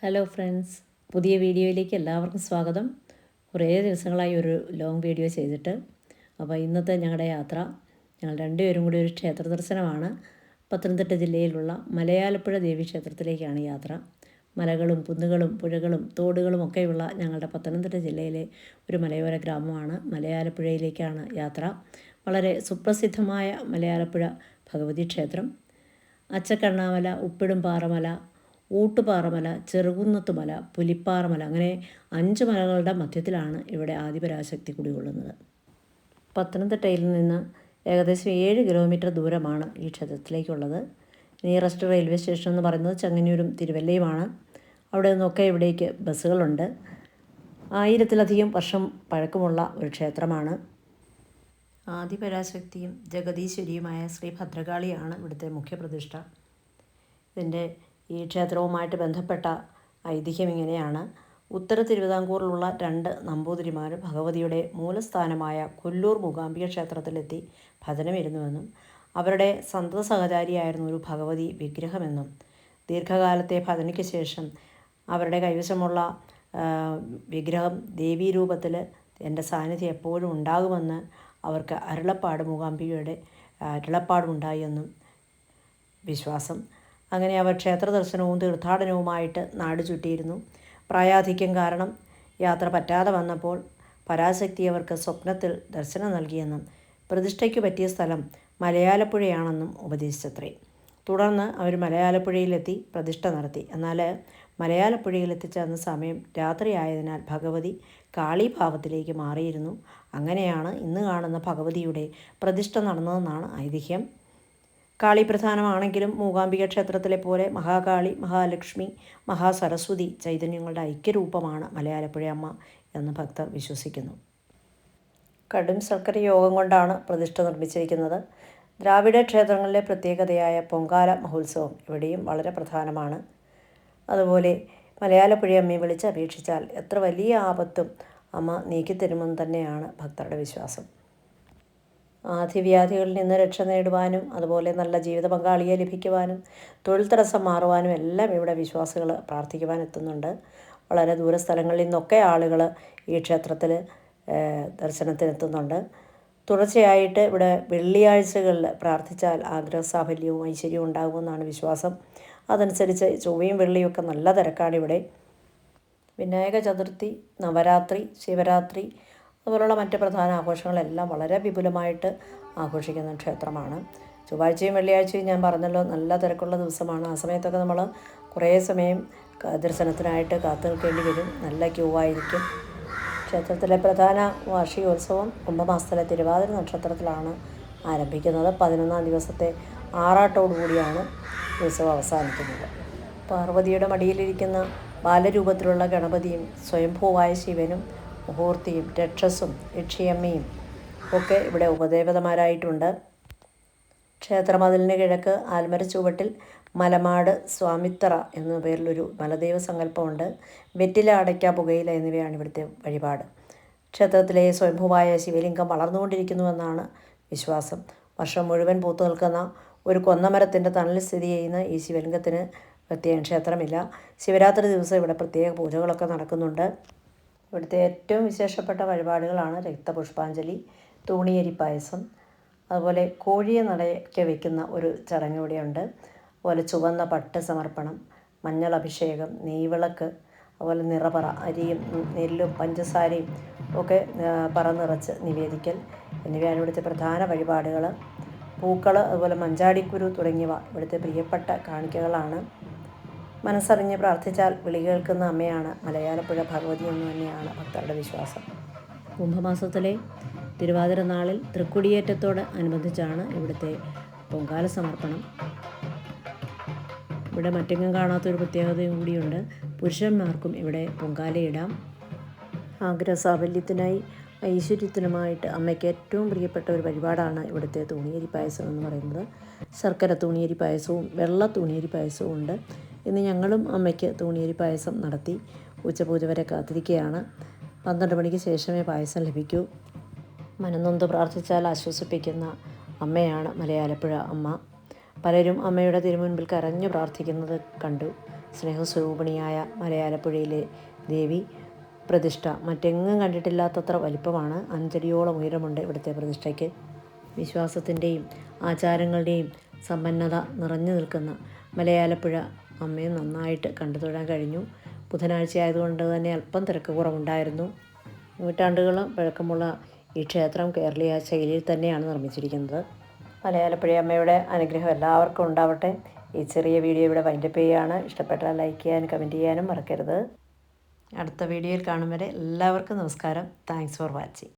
Hello friends പുതിയ വീഡിയോയിലേക്ക് എല്ലാവർക്കും സ്വാഗതം. കുറേ ദിവസങ്ങളായി ഒരു ലോങ് വീഡിയോ ചെയ്തിട്ട്. അപ്പോൾ ഇന്നത്തെ ഞങ്ങളുടെ യാത്ര ഞങ്ങൾ രണ്ടുപേരും കൂടി ഒരു ക്ഷേത്ര ദർശനമാണ്. പത്തനംതിട്ട ജില്ലയിലുള്ള മലയാലപ്പുഴ ദേവി ക്ഷേത്രത്തിലേക്കാണ് യാത്ര. മലകളും കുന്നുകളും പുഴകളും തോടുകളും ഒക്കെയുള്ള ഞങ്ങളുടെ പത്തനംതിട്ട ജില്ലയിലെ ഒരു മലയോര ഗ്രാമമാണ്. മലയാലപ്പുഴയിലേക്കാണ് യാത്ര. വളരെ സുപ്രസിദ്ധമായ മലയാലപ്പുഴ ഭഗവതി ക്ഷേത്രം. അച്ചക്കണ്ണാമല ഉപ്പിടും പാറമല ഊട്ടുപാറമല ചെറുകുന്നത്തുമല പുലിപ്പാറമല അങ്ങനെ അഞ്ച് മലകളുടെ മധ്യത്തിലാണ് ഇവിടെ ആദിപരാശക്തി കുടികൊള്ളുന്നത്. പത്തനംതിട്ടയിൽ നിന്ന് ഏകദേശം ഏഴ് കിലോമീറ്റർ ദൂരമാണ് ഈ ക്ഷേത്രത്തിലേക്കുള്ളത്. നിയറസ്റ്റ് റെയിൽവേ സ്റ്റേഷൻ എന്ന് പറയുന്നത് ചങ്ങന്നൂരും തിരുവല്ലയുമാണ്. അവിടെ നിന്നൊക്കെ ഇവിടേക്ക് ബസ്സുകളുണ്ട്. ആയിരത്തിലധികം വർഷം പഴക്കമുള്ള ഒരു ക്ഷേത്രമാണ്. ആദിപരാശക്തിയും ജഗതീശ്വരിയുമായ ശ്രീ ഭദ്രകാളിയാണ് ഇവിടുത്തെ മുഖ്യപ്രതിഷ്ഠ. ഇതിന്റെ ഈ ക്ഷേത്രവുമായിട്ട് ബന്ധപ്പെട്ട ഐതിഹ്യം ഇങ്ങനെയാണ്. ഉത്തര തിരുവിതാംകൂറിലുള്ള രണ്ട് നമ്പൂതിരിമാർ ഭഗവതിയുടെ മൂലസ്ഥാനമായ കൊല്ലൂർ മൂകാംബിക ക്ഷേത്രത്തിലെത്തി ഭജനമിരുന്നുവെന്നും അവരുടെ സന്തത സഹചാരിയായിരുന്നു ഒരു ഭഗവതി വിഗ്രഹമെന്നും ദീർഘകാലത്തെ ഭജനയ്ക്ക് ശേഷം അവരുടെ കൈവശമുള്ള വിഗ്രഹം വിഗ്രഹം ദേവീരൂപത്തിൽ എന്റെ സാന്നിധ്യം എപ്പോഴും ഉണ്ടാകുമെന്ന് അവർക്ക് അരുളപ്പാട് മൂകാംബികയുടെ അരുളപ്പാടുണ്ടായി എന്നും വിശ്വാസം അങ്ങനെ അവർ ക്ഷേത്ര ദർശനവും തീർത്ഥാടനവുമായിട്ട് നാട് ചുറ്റിയിരുന്നു. പ്രായാധിക്യം കാരണം യാത്ര പറ്റാതെ വന്നപ്പോൾ പരാശക്തി അവർക്ക് സ്വപ്നത്തിൽ ദർശനം നൽകിയെന്നും പ്രതിഷ്ഠയ്ക്ക് പറ്റിയ സ്ഥലം മലയാലപ്പുഴയാണെന്നും ഉപദേശിച്ചത്രേ. തുടർന്ന് അവർ മലയാലപ്പുഴയിലെത്തി പ്രതിഷ്ഠ നടത്തി. എന്നാൽ മലയാലപ്പുഴയിലെത്തിച്ചേർന്ന സമയം രാത്രിയായതിനാൽ ഭഗവതി കാളീഭാവത്തിലേക്ക് മാറിയിരുന്നു. അങ്ങനെയാണ് ഇന്ന് കാണുന്ന ഭഗവതിയുടെ പ്രതിഷ്ഠ നടന്നതെന്നാണ് ഐതിഹ്യം. കാളി പ്രധാനമാണെങ്കിലും മൂകാംബിക ക്ഷേത്രത്തിലെ പോലെ മഹാകാളി മഹാലക്ഷ്മി മഹാസരസ്വതി ചൈതന്യങ്ങളുടെ ഐക്യരൂപമാണ് മലയാലപ്പുഴ അമ്മ എന്ന് ഭക്തർ വിശ്വസിക്കുന്നു. കടും ശർക്കര യോഗം കൊണ്ടാണ് പ്രതിഷ്ഠ നിർമ്മിച്ചിരിക്കുന്നത്. ദ്രാവിഡ ക്ഷേത്രങ്ങളിലെ പ്രത്യേകതയായ പൊങ്കാല മഹോത്സവം ഇവിടെയും വളരെ പ്രധാനമാണ്. അതുപോലെ മലയാളപ്പുഴയമ്മയെ വിളിച്ചപേക്ഷിച്ചാൽ എത്ര വലിയ ആപത്തും അമ്മ നീക്കിത്തരുമെന്ന് തന്നെയാണ് ഭക്തരുടെ വിശ്വാസം. ആധിവ്യാധികളിൽ നിന്ന് രക്ഷ നേടുവാനും അതുപോലെ നല്ല ജീവിത പങ്കാളിയെ ലഭിക്കുവാനും തൊഴിൽ തടസ്സം മാറുവാനും എല്ലാം ഇവിടെ വിശ്വാസികൾ പ്രാർത്ഥിക്കുവാൻ എത്തുന്നുണ്ട്. വളരെ ദൂരസ്ഥലങ്ങളിൽ നിന്നൊക്കെ ആളുകൾ ഈ ക്ഷേത്രത്തിൽ ദർശനത്തിനെത്തുന്നുണ്ട് തുടർച്ചയായിട്ട് ഇവിടെ വെള്ളിയാഴ്ചകളിൽ പ്രാർത്ഥിച്ചാൽ ആഗ്രഹ സാഫല്യവും ഐശ്വര്യവും ഉണ്ടാകുമെന്നാണ് വിശ്വാസം. അതനുസരിച്ച് ചൊവ്വയും വെള്ളിയും ഒക്കെ നല്ല തിരക്കാണ് ഇവിടെ. വിനായക ചതുർത്ഥി നവരാത്രി ശിവരാത്രി അതുപോലുള്ള മറ്റ് പ്രധാന ആഘോഷങ്ങളെല്ലാം വളരെ വിപുലമായിട്ട് ആഘോഷിക്കുന്ന ക്ഷേത്രമാണ്. ചൊവ്വാഴ്ചയും വെള്ളിയാഴ്ചയും ഞാൻ പറഞ്ഞല്ലോ നല്ല തിരക്കുള്ള ദിവസമാണ്. ആ സമയത്തൊക്കെ നമ്മൾ കുറേ സമയം ദർശനത്തിനായിട്ട് കാത്തു നിൽക്കേണ്ടി വരും. നല്ല ക്യൂ ആയിരിക്കും. ക്ഷേത്രത്തിലെ പ്രധാന വാർഷികോത്സവം കുംഭമാസത്തിലെ തിരുവാതിര നക്ഷത്രത്തിലാണ് ആരംഭിക്കുന്നത്. പതിനൊന്നാം ദിവസത്തെ ആറാട്ടോടുകൂടിയാണ് ഉത്സവം അവസാനിക്കുന്നത്. പാർവതിയുടെ മടിയിലിരിക്കുന്ന ബാലരൂപത്തിലുള്ള ഗണപതിയും സ്വയംഭൂവായ ശിവനും മുഹൂർത്തിയും രക്ഷസും യക്ഷിയമ്മയും ഒക്കെ ഇവിടെ ഉപദേവതമാരായിട്ടുണ്ട്. ക്ഷേത്രമതിലിന് കിഴക്ക് ആൽമര ചുവട്ടിൽ മലമാട് സ്വാമിത്ര എന്ന പേരിലൊരു മലദൈവ സങ്കല്പമുണ്ട്. വെറ്റില അടയ്ക്ക പുകയില എന്നിവയാണ് ഇവിടുത്തെ വഴിപാട്. ക്ഷേത്രത്തിലെ സ്വയംഭൂവായ ശിവലിംഗം വളർന്നുകൊണ്ടിരിക്കുന്നുവെന്നാണ് വിശ്വാസം. വർഷം മുഴുവൻ പൂത്തു നിൽക്കുന്ന ഒരു കൊന്നമരത്തിന്റെ തണലിൽ സ്ഥിതി ചെയ്യുന്ന ഈ ശിവലിംഗത്തിന് പ്രത്യേകം ക്ഷേത്രമില്ല. ശിവരാത്രി ദിവസം ഇവിടെ പ്രത്യേക പൂജകളൊക്കെ നടക്കുന്നുണ്ട്. ഇവിടുത്തെ ഏറ്റവും വിശേഷപ്പെട്ട വഴിപാടുകളാണ് രക്തപുഷ്പാഞ്ജലി തൂണിയരി പായസം അതുപോലെ കോഴിയെ നടയ്ക്ക് വയ്ക്കുന്ന ഒരു ചടങ്ങ് ഇവിടെയുണ്ട്. അതുപോലെ ചുവന്ന പട്ട് സമർപ്പണം മഞ്ഞൾ അഭിഷേകം നെയ്വിളക്ക് അതുപോലെ നിറപറ അരിയും നെല്ലും പഞ്ചസാരയും ഒക്കെ പറ നിറച്ച് നിവേദിക്കൽ എന്നിവയാണ് ഇവിടുത്തെ പ്രധാന വഴിപാടുകൾ പൂക്കൾ അതുപോലെ മഞ്ചാടിക്കുരു തുടങ്ങിയവ ഇവിടുത്തെ പ്രിയപ്പെട്ട കാണിക്കകളാണ് മനസ്സറിഞ്ഞ് പ്രാർത്ഥിച്ചാൽ വിളി കേൾക്കുന്ന അമ്മയാണ് മലയാളപ്പുഴ ഭഗവതി എന്ന് തന്നെയാണ് ഭക്തരുടെ വിശ്വാസം. കുംഭമാസത്തിലെ തിരുവാതിര നാളിൽ തൃക്കൊടിയേറ്റത്തോട് അനുബന്ധിച്ചാണ് ഇവിടുത്തെ പൊങ്കാല സമർപ്പണം. ഇവിടെ മറ്റെങ്ങും കാണാത്തൊരു പ്രത്യേകതയും കൂടിയുണ്ട്. പുരുഷന്മാർക്കും ഇവിടെ പൊങ്കാലയിടാം. ആഗ്രഹസാഫല്യത്തിനായി ഐശ്വര്യത്തിനുമായിട്ട് അമ്മയ്ക്ക് ഏറ്റവും പ്രിയപ്പെട്ട ഒരു പരിപാടാണ് ഇവിടുത്തെ തൂണിയരി പായസം എന്ന് പറയുന്നത്. ശർക്കര തൂണിയരി പായസവും വെള്ള തൂണിയരി പായസവും ഉണ്ട്. ഇന്ന് ഞങ്ങളും അമ്മയ്ക്ക് തൂണിയരി പായസം നടത്തി ഉച്ചപൂജ വരെ കാത്തിരിക്കുകയാണ്. പന്ത്രണ്ട് മണിക്ക് ശേഷമേ പായസം ലഭിക്കൂ. മനനൊന്ത് പ്രാർത്ഥിച്ചാൽ ആശ്വസിപ്പിക്കുന്ന അമ്മയാണ് മലയാലപ്പുഴ അമ്മ. പലരും അമ്മയുടെ തിരുമുൻപിൽ കരഞ്ഞു പ്രാർത്ഥിക്കുന്നത് കണ്ടു. സ്നേഹസ്വരൂപിണിയായ മലയാലപ്പുഴയിലെ ദേവി പ്രതിഷ്ഠ മറ്റെങ്ങും കണ്ടിട്ടില്ലാത്തത്ര വലിപ്പമാണ്. അഞ്ചടിയോളം ഉയരമുണ്ട് ഇവിടുത്തെ പ്രതിഷ്ഠയ്ക്ക്. വിശ്വാസത്തിന്റെയും ആചാരങ്ങളുടെയും സമ്പന്നത നിറഞ്ഞു നിൽക്കുന്ന മലയാലപ്പുഴ അമ്മയെ നന്നായിട്ട് കണ്ടു തൊഴാൻ കഴിഞ്ഞു. ബുധനാഴ്ച ആയതുകൊണ്ട് തന്നെ അല്പം തിരക്ക് കുറവുണ്ടായിരുന്നു. നൂറ്റാണ്ടുകൾ പഴക്കമുള്ള ഈ ക്ഷേത്രം കേരളീയ ശൈലിയിൽ തന്നെയാണ് നിർമ്മിച്ചിരിക്കുന്നത്. മലയാളപ്പുഴ അമ്മയുടെ അനുഗ്രഹം എല്ലാവർക്കും ഉണ്ടാവട്ടെ. ഈ ചെറിയ വീഡിയോ ഇവിടെ വൈൻഡപ്പ് ചെയ്യുകയാണ്. ഇഷ്ടപ്പെട്ടാൽ ലൈക്ക് ചെയ്യാനും കമന്റ് ചെയ്യാനും മറക്കരുത്. അടുത്ത വീഡിയോയിൽ കാണും വരെ എല്ലാവർക്കും നമസ്കാരം. Thanks for watching